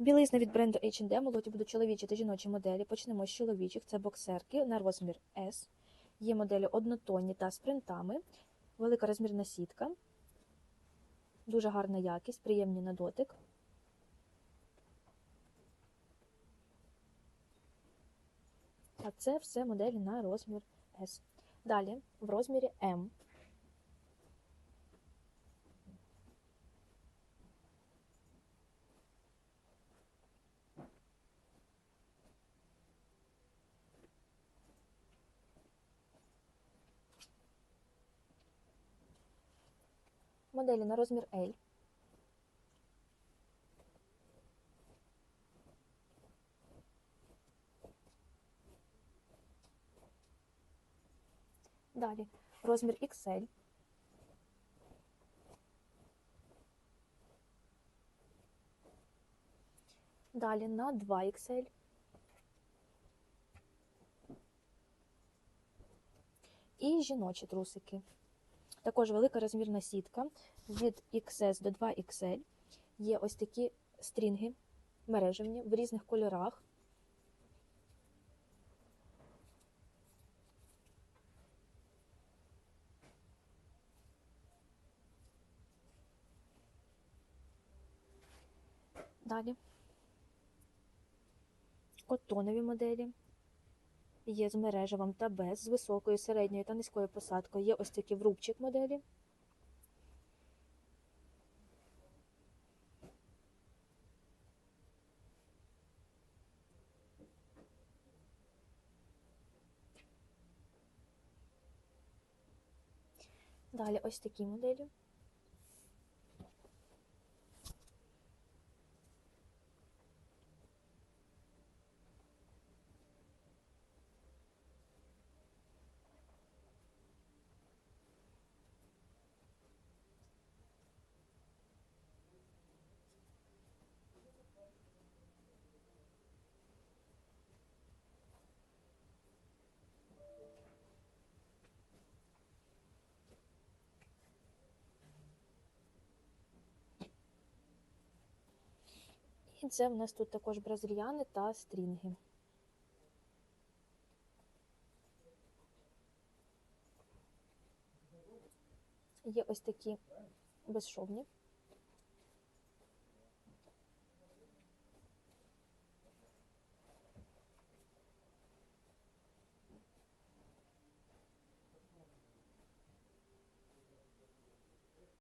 Білизна від бренду H&M, у лоті будуть чоловічі та жіночі моделі. Почнемо з чоловічих. Це боксерки на розмір S. Є моделі однотонні та з принтами. Велика розмірна сітка. Дуже гарна якість, приємні на дотик. А це все моделі на розмір S. Далі в розмірі M. Моделі на розмір L. Далі розмір XL. Далі на 2XL. І жіночі трусики. Також велика розмірна сітка від XS до 2XL. Є ось такі стрінги мережевні в різних кольорах. Далі котонові моделі. Є з мережевим та без, з високою, середньою та низькою посадкою. Є ось такі в рубчик моделі. Далі ось такі моделі. І це в нас тут також бразильяни та стрінги. Є ось такі безшовні.